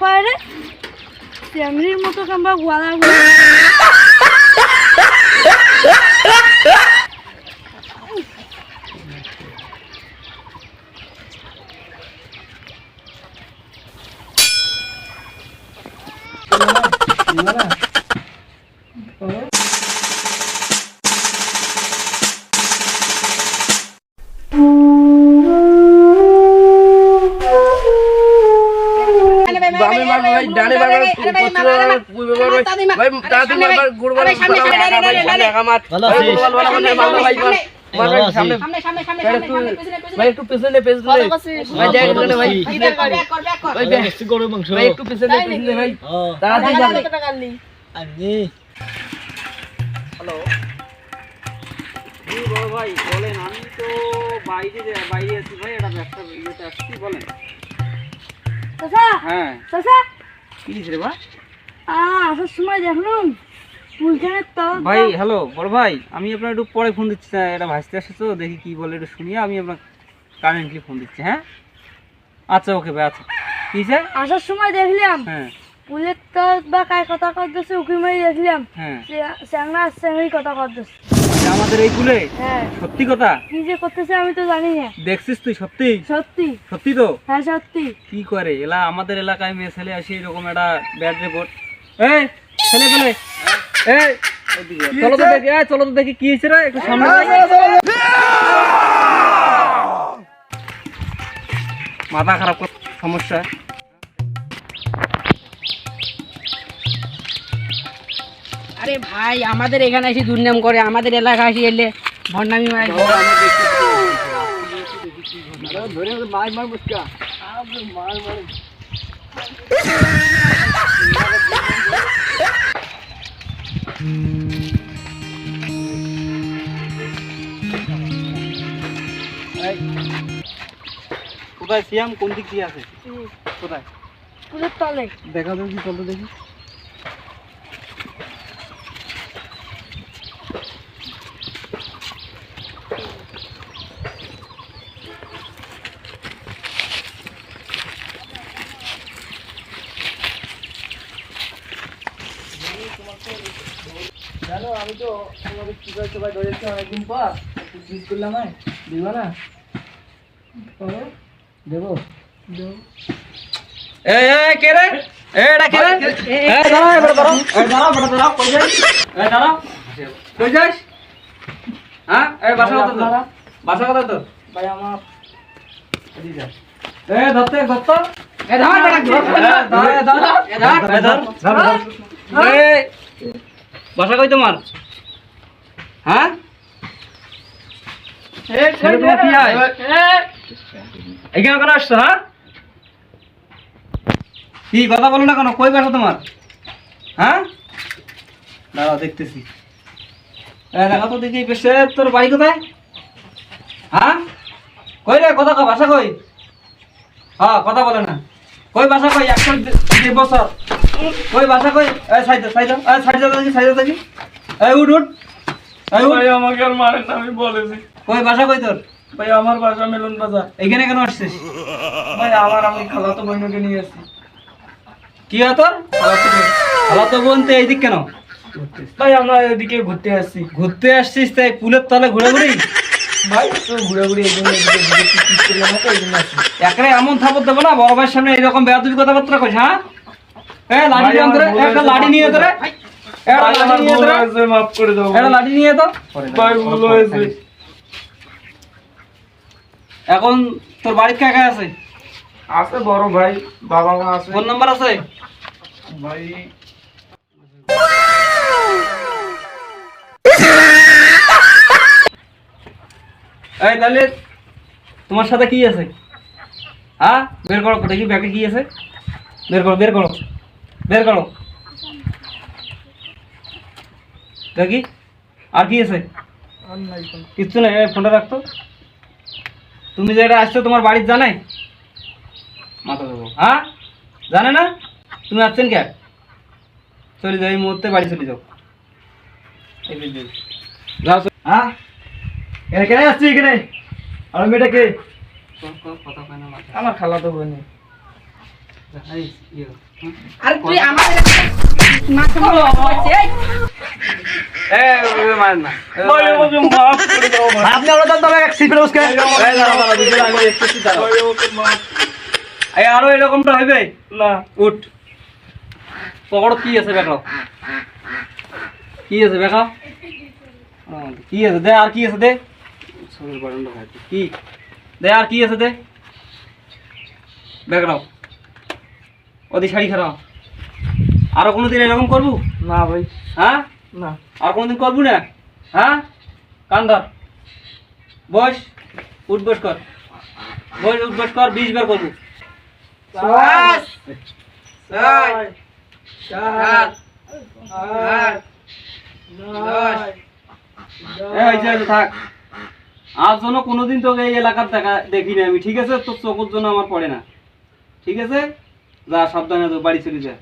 করে রে চ্যাংড়ির মতো কিংবা গোয়ালা গোলা ভাই ডানে মারবে ভাই তাড়াতাড়ি মারবে গুড় মারবে ভাই সামনে একা মার ভালো আছিস? ভালো। ভাই, একটু- পেছনে, পেছনে। ভাই, তাড়াতাড়ি হ্যালো। বড় ভাই বলেন আমি তো বাইরে বাইরে আছি ভাই এটা ব্যবসা ইয়েতে আসছি বলেন। হ্যাঁ। কি রে ভাই আসার সময় দেখলুম ভাই হ্যালো বড় ভাই আমি আপনার একটু পরে ফোন দিচ্ছি স্যার, এটা ভাসতে আসছে তো দেখি কি বলে একটু শুনিয়ে আমি আপনার কারেন্টলি ফোন দিচ্ছি হ্যাঁ? আচ্ছা ওকে ভাই আচ্ছা। কি আছে আসার সময় দেখলাম। হ্যাঁ। পুলের তল বা কার কথা করতেছে উকি মারি দেখলাম। হ্যাঁ। চ্যাংড়া চ্যাংড়ি কথা করতেছে আমাদের এই কুলে? হ্যাঁ। সত্যি কথা? কি যে করতেছে আমি তো জানি না। দেখছিস তুই সত্যি? সত্যি। সত্যি তো? হ্যাঁ সত্যি। কি করে? এলা আমাদের এলাকায় মেয়ে ছেলে আসে এরকম একটা ব্যাড রিপোর্ট এই ছেলে পেলে। এই চলো তো দেখি চলো তো দেখি কি হয়েছে রে একটু সামনে মাথা খারাপ কর- সমস্যা। আরে ভাই আমাদের এখানে এসে দুর্নাম করে আমাদের এলাকা এসে এলে ভণ্ডামি মার। কোথায়? সিয়াম কোন দিক দিয়ে আছে? কোথায়? তলে। দেখা যাবে কি চলতে দেখি। জানো আমি তো তোমাকে চিপাই চিপাই ধরেছি অনেকদিন পর। একটু জিজ্ঞেস করলাম হয় দিবা না? দেবো? এই এই কে রে? এই এটা কে রে? এই দাঁড়া এবার দাঁড়া এই দাঁড়া বড় দাঁড়া কই যাস? এই দাঁড়া কই যাস? হ্যাঁ? এই বাসা কত তোর? ভাই আমার ধরতে ধরতে এ ধর ধর, ধর, ধর। ধর ধর। বাসা কই তোমার? হ্যাঁ? হয়? এখানে কেন আসছো হ্যাঁ? কি কথা বলো না কেন? কই বাসা তোমার? হ্যাঁ? দেখতেছি। দেখা তো দেখি বেশ তোর বাড়ি কোথায়? হ্যাঁ? কই রে কথা বাসা কই? হ্যাঁ কথা বলে না। কই বাসা কই? একশো দুই বছর। কই বাসা কই? এই সাইড সাইড এই সাইড দেখি সাইড দেখি এই উঠ উঠ। এই উঠ। ভাই আমাকে আর মারেন না, আমি বলেছি। কই বাসা কই তোর? ভাই আমার বাসা মিলন বাজার। এইখানে কেন আসছিস? ভাই আমার আমি খালাতো বোনকে নিয়ে আসছি। কি হয় তোর? ভালো তো এইদিক কেন? ভাই আমরা এদিকে ঘুরতে আসছি। ঘুরতে আসছিস তাই পুলের তলে ঘুরে ঘুরি ভাই তো ঘুরে ঘুরে এই জন্য এদিকে এমন থাপত দেবো না বড় ভাইয়ের সামনে এরকম বেয়াদবি কথাবার্তা কইস হ্যাঁ? এ লাঠি নিয়ে ধরে একটা লাঠি নিয়ে ধরে একটা লাঠি নিয়ে ধরে মাফ করে দাও একটা লাঠি নিয়ে তো ভাই ভুল হয়েছে। এখন তোর বাড়ির কাকা আছে? আছে বড় ভাই বাবা মা আছে। ফোন নাম্বার আছে? ভাই। এই তাহলে তোমার সাথে কি আছে? হ্যাঁ? বের করো দেখি ব্যাগে কি আছে? বের করো বের করো। বের করো। দেখি আর কি আছে? কিচ্ছু নেই ফোনটা রাখতো। তুমি যে এটা আসছো তোমার বাড়ির জানে মাথা দেবো। হ্যাঁ? জানে না? তুমি আসছেন কে? চলে যাও এই মুহূর্তে বাড়ি চলে যাও। হ্যাঁ? এখানে কেন আসছি এখানে? আর মেয়েটা কে? কথা কয় না আমার বোন এই, ইয়ে, হুম? আরে তুই আপনি তো তবে এক উসকে আরও এরকমটা হইবে? না। উঠ। পকড়ত কি আছে বেকাও? কি আছে বেকাও? কি আছে? দে আর কি আছে দে? কি? দে আর কি আছে দে? বেকাও। ওদি শাড়ি খারাপ। আরও কোনোদিন এরকম করব? না ভাই। হ্যাঁ? না। আর কোনোদিন করব না? হ্যাঁ? কান্দার বস উঠ বস কর। বস উঠ বস কর বিশ বার করব। থাক। আর জন্য কোনোদিন তোকে এই এলাকার দেখা দেখিনি আমি ঠিক আছে? তোর চোখের জন্য আমার পড়ে না। ঠিক আছে? যা সাবধানে বাড়ি চলে যা।